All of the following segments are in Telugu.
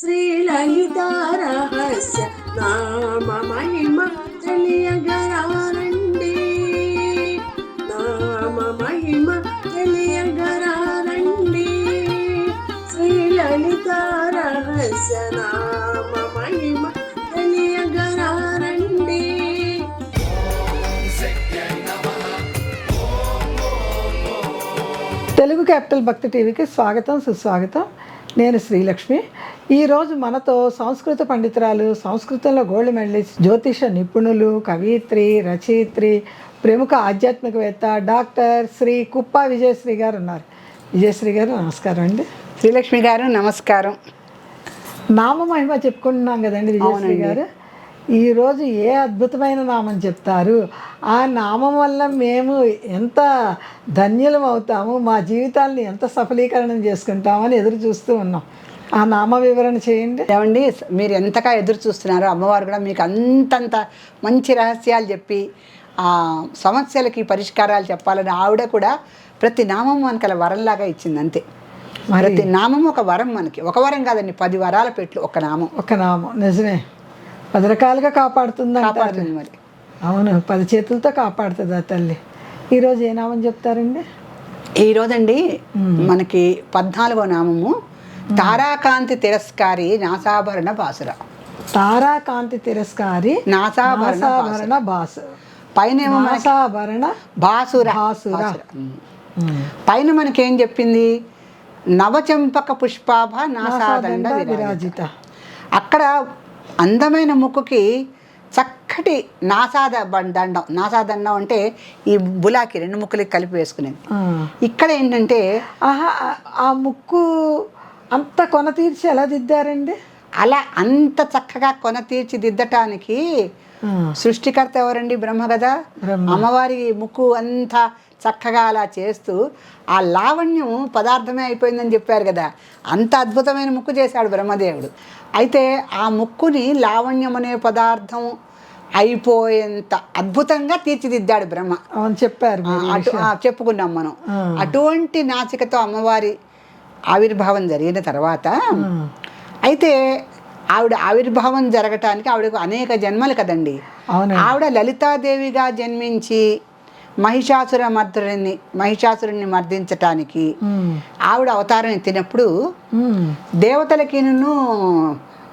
శ్రీ రహస్య నామ మహిమ తెలియగరారండి. నామ మహిమ తెలియగరారండి. శ్రీలలిత రహస్య నామ మహిమ తెలియగరారండి. తెలుగు క్యాపిటల్ భక్తి టీవీకి స్వాగతం సుస్వాగతం. నేను శ్రీలక్ష్మి. ఈరోజు మనతో సంస్కృత పండితురాలు సంస్కృతంలో గోల్డ్ మెడలిస్ట్ జ్యోతిష నిపుణులు కవయిత్రి రచయిత్రి ప్రముఖ ఆధ్యాత్మికవేత్త డాక్టర్ శ్రీ కుప్ప విజయశ్రీ గారు ఉన్నారు విజయశ్రీ గారు నమస్కారం అండి. శ్రీలక్ష్మి గారు నమస్కారం. నామ మహిమ చెప్పుకుంటున్నాం కదండి విజయశ్రీ గారు. ఈరోజు ఏ అద్భుతమైన నామం చెప్తారు? ఆ నామం వల్ల మేము ఎంత ధన్యులం అవుతాము? మా జీవితాల్ని ఎంత సఫలీకరణం చేసుకుంటామని ఎదురు చూస్తూ ఉన్నాం. ఆ నామ వివరణ చేయండి. ఏమండి మీరు ఎంతగా ఎదురు చూస్తున్నారో అమ్మవారు కూడా మీకు అంతంత మంచి రహస్యాలు చెప్పి ఆ సమస్యలకి పరిష్కారాలు చెప్పాలని ఆవిడ కూడా ప్రతి నామం మనకి అలా వరంలాగా ఇచ్చింది అంతే. ప్రతి నామం ఒక వరం మనకి. ఒక వరం కాదండి పది వరాల పెట్లు ఒక నామం. ఒక నామం నిజమే. పది రకాలుగా కాపాడుతుంది కాపాడుతుంది మరి. అవును పది చేతులతో కాపాడుతుంది ఆ తల్లి. ఈరోజు ఏ నామం చెప్తారండి? ఈ రోజండి మనకి పద్నాలుగో నామము. తారాకాంతి తిరస్కారి నాసాభరణ బాసుర. తారాకాంతి తిరస్కారి నాసాభరణ బాసు. పైనేమో నాసాభరణ బాసుర. బాసుర. పైన మనకేం చెప్పింది? నవచంపక పుష్పాభ నాసాదండ విరాజిత. అక్కడ అందమైన ముక్కుకి చక్కటి నాసాద దండం. నాసాదండం అంటే ఈ బులాకి రెండు ముక్కులకి కలిపి వేసుకునేది. ఇక్కడ ఏంటంటే ఆహా ఆ ముక్కు అంత కొన తీర్చి ఎలా దిద్దారండి అలా అంత చక్కగా కొన తీర్చిదిద్దటానికి ఆ. సృష్టికర్త ఎవరండి బ్రహ్మ కదా. అమ్మవారి ముక్కు అంత చక్కగా అలా చేస్తూ ఆ లావణ్యం పదార్థమే అయిపోయిందని చెప్పారు కదా అంత అద్భుతమైన ముక్కు చేశాడు బ్రహ్మదేవుడు అయితే ఆ ముక్కుని లావణ్యం అనే పదార్థం అయిపోయేంత అద్భుతంగా తీర్చిదిద్దాడు బ్రహ్మ అవును చెప్పారు. అటు చెప్పుకున్నాం మనం. అటువంటి నాసికతో అమ్మవారి ఆవిర్భావం జరిగిన తర్వాత. అయితే ఆవిడ ఆవిర్భావం జరగటానికి ఆవిడకు అనేక జన్మలు కదండి. ఆవిడ లలితాదేవిగా జన్మించి మహిషాసుర మర్దుని మహిషాసురుని మర్దించటానికి. ఆవిడ అవతారం ఎత్తినప్పుడు ఉమ్. దేవతలకి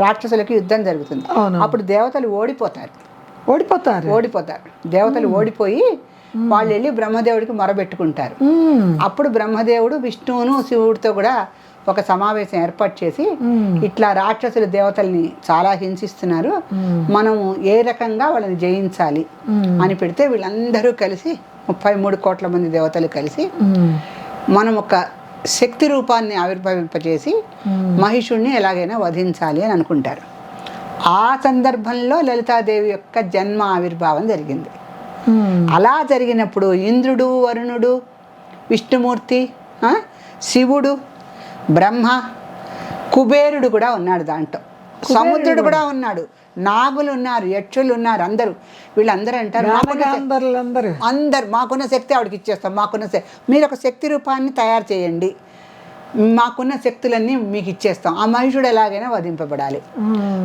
రాక్షసులకి యుద్ధం జరుగుతుంది. అప్పుడు దేవతలు ఓడిపోతారు. ఓడిపోతారు. ఓడిపోతారు. దేవతలు ఓడిపోయి వాళ్ళు వెళ్ళి బ్రహ్మదేవుడికి మొరబెట్టుకుంటారు. అప్పుడు బ్రహ్మదేవుడు విష్ణువును శివుడితో కూడా ఒక సమావేశం ఏర్పాటు చేసి. ఇట్లా రాక్షసులు దేవతల్ని చాలా హింసిస్తున్నారు. మనము ఏ రకంగా వాళ్ళని జయించాలి. అని పెడితే వీళ్ళందరూ కలిసి ముప్పై మూడు కోట్ల మంది దేవతలు కలిసి. మనం ఒక శక్తి రూపాన్ని ఆవిర్భవింపజేసి. మహిషుణ్ణి ఎలాగైనా వధించాలి అని అనుకుంటారు ఆ సందర్భంలో లలితాదేవి యొక్క జన్మ ఆవిర్భావం జరిగింది. అలా జరిగినప్పుడు ఇంద్రుడు వరుణుడు విష్ణుమూర్తి శివుడు బ్రహ్మ కుబేరుడు కూడా ఉన్నాడు దాంట్లో. సముద్రుడు కూడా ఉన్నాడు. నాగులు ఉన్నారు యక్షులు ఉన్నారు అందరూ. వీళ్ళందరూ అంటారు అందరు. మాకున్న శక్తి ఆవిడకి ఇచ్చేస్తాం మాకున్న శక్తి మీరు ఒక శక్తి రూపాన్ని తయారు చేయండి. మాకున్న శక్తులన్నీ మీకు ఇచ్చేస్తాం. ఆ మహిషుడు ఎలాగైనా వధింపబడాలి.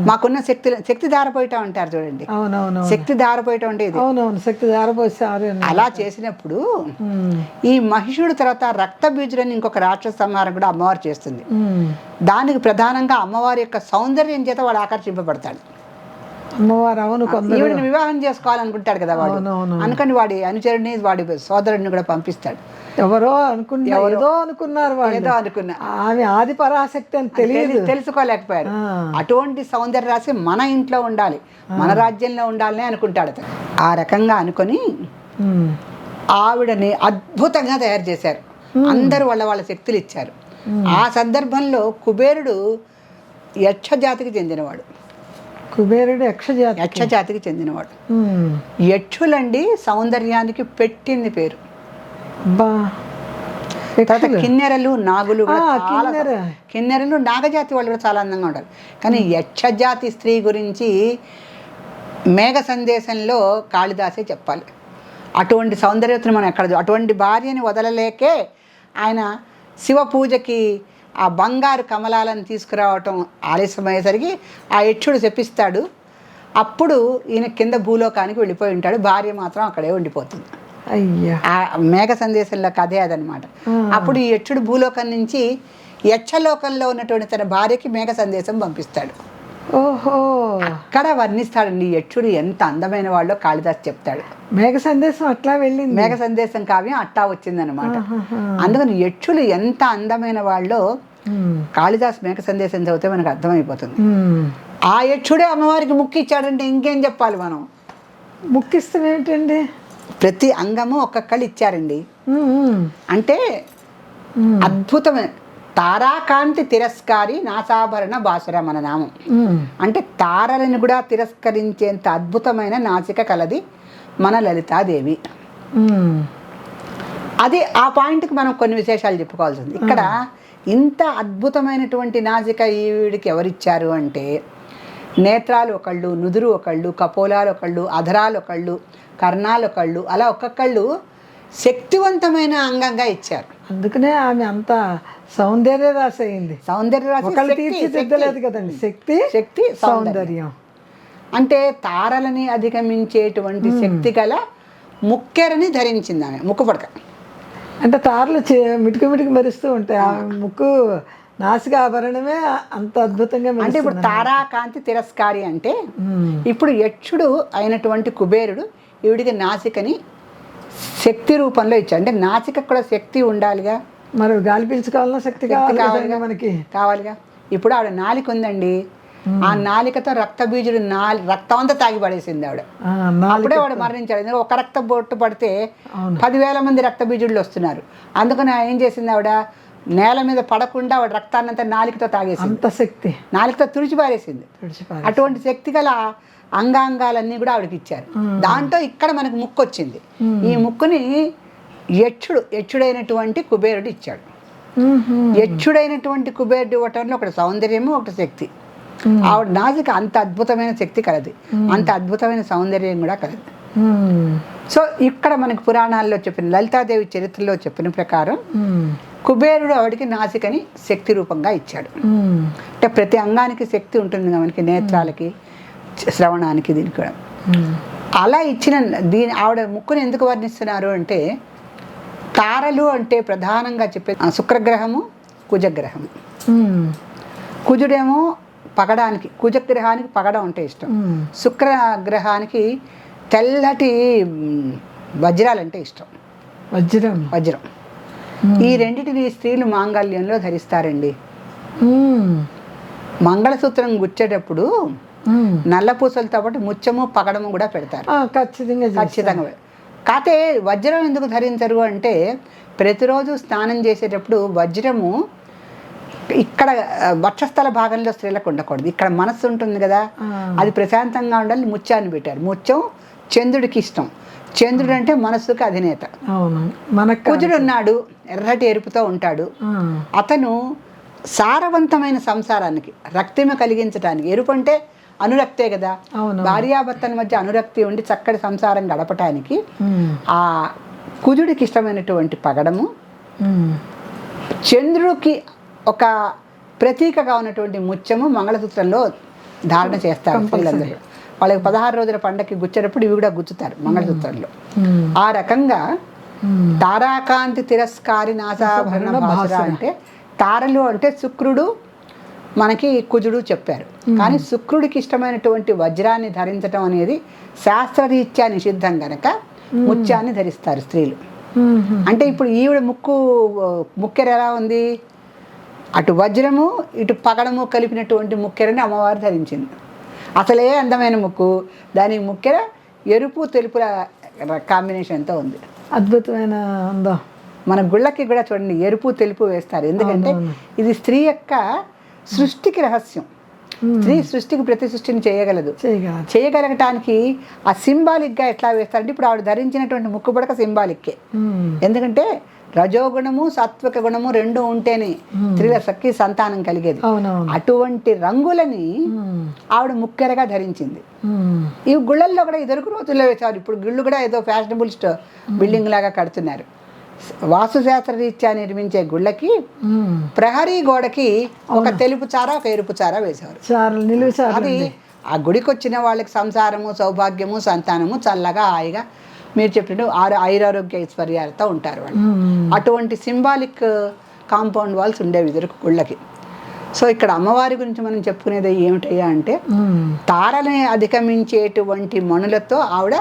మాకున్న శక్తి శక్తి దారపోయటం అంటారు చూడండి. శక్తి దారపోయటం అంటే ఇది. శక్తి అలా చేసినప్పుడు ఈ మహిషుడు తర్వాత రక్త బీజులని ఇంకొక రాక్షస సంహారం కూడా అమ్మవారు చేస్తుంది. దానికి ప్రధానంగా అమ్మవారి యొక్క సౌందర్యం చేత వాడు ఆకర్షింపబడతాడు. అమ్మవారు అవును ఈవిడని వివాహం చేసుకోవాలనుకుంటాడు కదా వాడు. అనుకని వాడి అనుచరుని వాడి సోదరుడిని కూడా పంపిస్తాడు. ఎవరో అనుకున్నా ఏదో అనుకున్నారు వాళ్ళు. ఏదో అనుకున్నా. ఆమె ఆది పరాశక్తి అని తెలియదు తెలి- తెలుసుకోలేకపోయాడు. ఆ. అటువంటి సౌందర్య రాశి మన ఇంట్లో ఉండాలి. మన రాజ్యంలో ఉండాలని అనుకుంటాడు అతను. ఆ రకంగా అనుకొని. ఆవిడని అద్భుతంగా తయారు చేశారు. అందరూ వాళ్ళ వాళ్ళ శక్తులు ఇచ్చారు. ఆ సందర్భంలో కుబేరుడు యక్ష జాతికి చెందినవాడు. కుబేరుడు యక్షజాతి యక్ష జాతికి చెందినవాడు. యక్షులండి సౌందర్యానికి పెట్టింది పేరు. తర్వాత కిన్నెరలు నాగులు. కిన్నెరలు నాగజాతి వాళ్ళు కూడా చాలా అందంగా ఉంటారు. కానీ యక్షజాతి స్త్రీ గురించి మేఘ సందేశంలో కాళిదాసే చెప్పాలి. అటువంటి సౌందర్యతను మనం ఎక్కడ అటువంటి భార్యని వదలలేకే ఆయన శివ పూజకి ఆ బంగారు కమలాలను తీసుకురావటం ఆలస్యమయ్యేసరికి ఆ యక్షుడు చెప్పిస్తాడు అప్పుడు ఈయన కింద భూలోకానికి వెళ్ళిపోయి ఉంటాడు. భార్య మాత్రం అక్కడే ఉండిపోతుంది. ఆ మేఘ సందేశంలో కథే అదనమాట. అప్పుడు ఈ యక్షుడు భూలోకం నుంచి యక్షలోకంలో ఉన్నటువంటి తన భార్యకి మేఘ సందేశం పంపిస్తాడు. ఓహో. అక్కడ వర్ణిస్తాడండి ఈ యక్షుడు ఎంత అందమైన వాళ్ళో కాళిదాస్ చెప్తాడు. మేఘ సందేశం అట్లా వెళ్ళింది. మేఘ సందేశం కావ్యం అట్టా వచ్చిందనమాట. అందుకని యక్షులు ఎంత అందమైన వాళ్ళో. కాళిదాస్ మేఘ సందేశం చదివితే మనకు అర్థమైపోతుంది. ఆ యక్షుడే అమ్మవారికి ముక్కు ఇచ్చాడంటే ఇంకేం చెప్పాలి మనం? ముక్కిస్తుంది ఏంటండి? ప్రతి అంగము ఒక్కొక్కళ్ళు ఇచ్చారండి. అంటే. అద్భుతమైన తారాకాంతి తిరస్కారి నాసాభరణ బాసుర మన నామం. అంటే తారలను కూడా తిరస్కరించేంత అద్భుతమైన నాసిక కలది మన లలితాదేవి. అది ఆ పాయింట్కి మనం కొన్ని విశేషాలు చెప్పుకోవాల్సి ఉంది ఇక్కడ ఇంత అద్భుతమైనటువంటి నాసిక ఈవిడికి ఎవరిచ్చారు అంటే నేత్రాలు ఒకళ్ళు నుదురు ఒకళ్ళు కపోలాలు ఒకళ్ళు అధరాలు ఒకళ్ళు కర్ణాలు ఒకళ్ళు అలా ఒక్కొక్కళ్ళు శక్తివంతమైన అంగంగా ఇచ్చారు. అందుకనే ఆమె అంత సౌందర్య రాశి అయింది. సౌందర్య రాశి తీర్చిదిద్దలేదు. కదండి. శక్తి శక్తి సౌందర్యం. అంటే తారలని అధిగమించేటువంటి శక్తి గల ముక్కెరని ధరించింది ఆమె ముక్కు పడక. అంటే తారలు మిటుకు మిటుకు మెరుస్తూ ఉంటాయి. ఆ. ముక్కు నాసిక ఆభరణమే అంత అద్భుతంగా అంటే ఇప్పుడు తారాకాంతి తిరస్కారి అంటే. ఇప్పుడు యక్షుడు అయినటువంటి కుబేరుడు ఈవిడికి నాసికని శక్తి రూపంలో ఇచ్చాడు. అంటే నాసిక కూడా శక్తి ఉండాలిగా. మరి గాలి పీల్చుకోవాలన్నా శక్తి కావాలి కదండి మనకి. కావాలిగా. ఇప్పుడు ఆవిడ నాలిక ఉందండి. ఆ నాలికతో రక్త బీజుడు నాలి రక్తం అంతా తాగి పడేసింది ఆవిడ. అప్పుడే వాడు మరణించాడు. ఎందుకంటే ఒక రక్త బొట్టు పడితే. పదివేల మంది రక్త బీజుళ్ళు వస్తున్నారు. అందుకని ఏం చేసింది ఆవిడ? నేల మీద పడకుండా ఆవిడ రక్తాన్నంతా నాలికతో తాగేసింది. అంత శక్తి. నాలికతో తుడిచి పారేసింది. తుడిచిపారు. అటువంటి శక్తి గల అంగాంగాలన్నీ కూడా ఆవిడకి ఇచ్చారు. దాంట్లో ఇక్కడ మనకు ముక్కు వచ్చింది ఈ ముక్కుని యక్షుడు యక్షుడైనటువంటి కుబేరుడు ఇచ్చాడు. యక్షుడైనటువంటి కుబేరుడు ఇవ్వటంలో ఒకటి సౌందర్యము ఒకటి శక్తి. ఆవిడ నాసిక అంత అద్భుతమైన శక్తి కలది. అంత అద్భుతమైన సౌందర్యం కూడా కలది. సో ఇక్కడ మనకి పురాణాల్లో చెప్పిన లలితాదేవి చరిత్రలో చెప్పిన ప్రకారం. కుబేరుడు ఆవిడకి నాసికని శక్తి రూపంగా ఇచ్చాడు. అంటే ప్రతి అంగానికి శక్తి ఉంటుంది మనకి నేత్రాలకి శ్రవణానికి దీనికి కూడా ఉమ్. అలా ఇచ్చిన దీని ఆవిడ ముక్కుని ఎందుకు వర్ణిస్తున్నారు అంటే తారలు అంటే ప్రధానంగా చెప్పే శుక్రగ్రహము కుజగ్రహము ఉమ్. కుజుడేమో పగడానికి కుజగ్రహానికి పగడం అంటే ఇష్టం ఉమ్. శుక్రగ్రహానికి తెల్లటి వజ్రాలంటే ఇష్టం వజ్రం వజ్రం ఈ రెండిటిని స్త్రీలు మాంగళ్యంలో ధరిస్తారండి. మంగళసూత్రం గుచ్చేటప్పుడు. నల్ల పూసలతో పాటు ముత్యము పగడము కూడా పెడతారు ఖచ్చితంగా. ఖచ్చితంగా కాకపోతే వజ్రం ఎందుకు ధరించరు అంటే ప్రతిరోజు స్నానం చేసేటప్పుడు వజ్రము ఇక్కడ వక్షస్థల భాగంలో స్త్రీలకు ఉండకూడదు ఇక్కడ మనస్సు ఉంటుంది కదా. అది ప్రశాంతంగా ఉండాలి ముత్యాన్ని పెట్టారు ముత్యం చంద్రుడికి ఇష్టం చంద్రుడు అంటే మనస్సుకి అధినేత మనకు కుజుడు ఉన్నాడు ఎర్రటి ఎరుపుతో ఉంటాడు. అతను సారవంతమైన సంసారానికి రక్తిమ కలిగించడానికి ఎరుపు అంటే అనురక్తే కదా. భార్యాభర్తల మధ్య అనురక్తి ఉండి చక్కటి సంసారం గడపటానికి. ఆ కుజుడికి ఇష్టమైనటువంటి పగడము. చంద్రుడికి ఒక ప్రతీకగా ఉన్నటువంటి ముత్యము మంగళసూత్రంలో ధారణ చేస్తారు స్త్రీలందరూ వాళ్ళకి పదహారు రోజుల పండగకి గుచ్చేటప్పుడు ఇవి కూడా గుచ్చుతారు మంగళసూత్రంలో. ఆ రకంగా. తారాకాంతి తిరస్కారి నాసాభరణ భాసుర అంటే తారలు అంటే శుక్రుడు మనకి కుజుడు చెప్పారు. కానీ శుక్రుడికి ఇష్టమైనటువంటి వజ్రాన్ని ధరించడం అనేది శాస్త్రరీత్యా నిషిద్ధం గనక ముత్యాన్ని ధరిస్తారు స్త్రీలు. అంటే ఇప్పుడు ఈవిడ ముక్కు ముక్కెర ఎలా ఉంది? అటు వజ్రము ఇటు పగడము కలిపినటువంటి ముక్కెరని అమ్మవారు ధరించింది. అసలే అందమైన ముక్కు. దానికి ముక్కెర ఎరుపు తెలుపుల కాంబినేషన్తో ఉంది. అద్భుతమైన అందం. మన గుళ్ళకి కూడా చూడండి ఎరుపు తెలుపు వేస్తారు. ఎందుకంటే ఇది స్త్రీ యొక్క సృష్టికి రహస్యం. స్త్రీ సృష్టికి ప్రతి సృష్టిని చేయగలదు చేయగలగటానికి ఆ సింబాలిక్గా ఎట్లా వేస్తారంటే ఇప్పుడు ఆవిడ ధరించినటువంటి ముక్కు పడక సింబాలిక్కే. ఎందుకంటే రజోగుణము సాత్విక గుణము రెండు ఉంటేనే స్త్రీల సక్కి సంతానం కలిగేది. అటువంటి రంగులని. ఆవిడ ముక్కెరగా ధరించింది. ఈ గుళ్ళల్లో కూడా ఇదివరకు రోజుల్లో వేసేవారు. ఇప్పుడు గుళ్ళు కూడా ఏదో ఫ్యాషనబుల్ స్టో బిల్డింగ్ లాగా కడుతున్నారు. వాస్తుశాస్త్ర రీత్యా నిర్మించే గుళ్ళకి. ప్రహరీ గోడకి ఒక తెలుపు చార ఒక ఎరుపు చార వేసేవారు. అది ఆ గుడికి వచ్చిన వాళ్ళకి సంసారము సౌభాగ్యము సంతానము చల్లగా హాయిగా మీరు చెప్పినట్టు ఆరు ఐరారోగ్య ఐశ్వర్యాలతో ఉంటారు వాళ్ళు. అటువంటి సింబాలిక్ కాంపౌండ్ వాల్స్ ఉండేవి ఎదురుకు గుళ్ళకి సో ఇక్కడ అమ్మవారి గురించి మనం చెప్పుకునేది ఏమిటయ్యా అంటే. తారని అధిగమించేటువంటి మణులతో ఆవిడ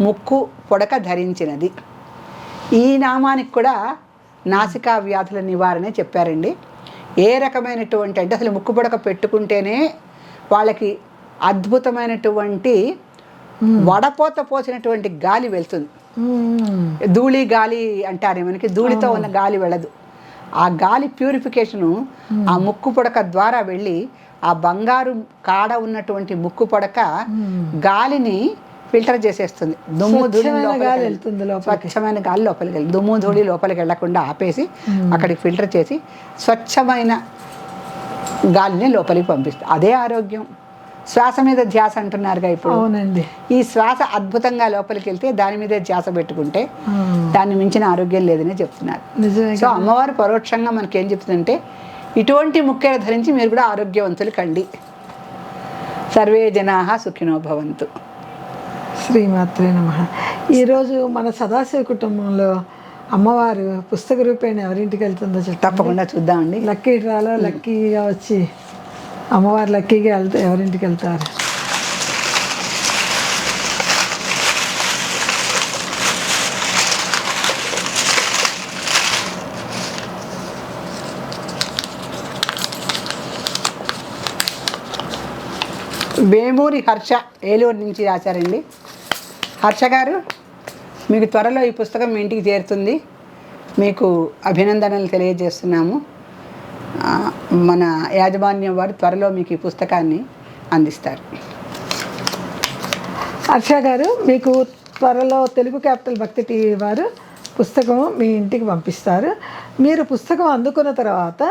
ముక్కు పొడక ధరించినది ఈ నామానికి కూడా నాసికా వ్యాధుల నివారణ చెప్పారండి ఏ రకమైనటువంటి అంటే అసలు ముక్కు పొడక పెట్టుకుంటేనే వాళ్ళకి అద్భుతమైనటువంటి వడపోత పోసినటువంటి గాలి వెళ్తుంది. ఉమ్. ధూళి గాలి అంటారే మనకి ధూళితో ఉన్న గాలి వెళ్ళదు. ఆ గాలి ప్యూరిఫికేషను ఆ ముక్కు పొడక ద్వారా వెళ్ళి ఆ బంగారు కాడ ఉన్నటువంటి ముక్కు పొడక గాలిని ఫిల్టర్ చేసేస్తుంది. దుమ్ము ధూళి. స్వచ్ఛమైన గాలి లోపలికి వెళ్ళి దుమ్ము ధూళి లోపలికి వెళ్ళకుండా ఆపేసి అక్కడికి ఫిల్టర్ చేసి స్వచ్ఛమైన గాలిని లోపలికి పంపిస్తుంది. అదే ఆరోగ్యం. శ్వాస మీద ధ్యాస అంటున్నారుగా ఇప్పుడు. అవునండి. ఈ శ్వాస అద్భుతంగా లోపలికి వెళ్తే దాని మీదే ధ్యాస పెట్టుకుంటే. దాన్ని మించిన ఆరోగ్యం లేదని చెప్తున్నారు. సో అమ్మవారు పరోక్షంగా మనకి ఏం చెప్తుందంటే ఇటువంటి ముఖ్యలు ధరించి మీరు కూడా ఆరోగ్యవంతులు కండి. సర్వే జనా సుఖినో భవంతు. శ్రీమాత్రే నమ. ఈరోజు మన సదాశివ కుటుంబంలో అమ్మవారు పుస్తక రూపేణ ఎవరింటికి వెళ్తుందో చెప్పండి. తప్పకుండా చూద్దామండి. లక్కీ డ్రాలో లక్కీగా వచ్చి అమ్మవారు లక్కీగా వెళ్తా ఎవరింటికి వెళ్తారు? వేమూరి హర్ష ఏలూరు నుంచి రాశారండి. హర్ష గారు మీకు త్వరలో ఈ పుస్తకం మీ ఇంటికి చేరుతుంది. మీకు అభినందనలు తెలియజేస్తున్నాము. మన యాజమాన్యం వారు త్వరలో మీకు ఈ పుస్తకాన్ని అందిస్తారు. హర్ష గారు మీకు త్వరలో తెలుగు క్యాపిటల్ భక్తి టీవీ వారు పుస్తకం మీ ఇంటికి పంపిస్తారు. మీరు పుస్తకం అందుకున్న తర్వాత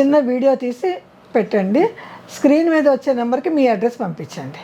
చిన్న వీడియో తీసి పెట్టండి. స్క్రీన్ మీద వచ్చే నెంబర్కి మీ అడ్రస్ పంపించండి.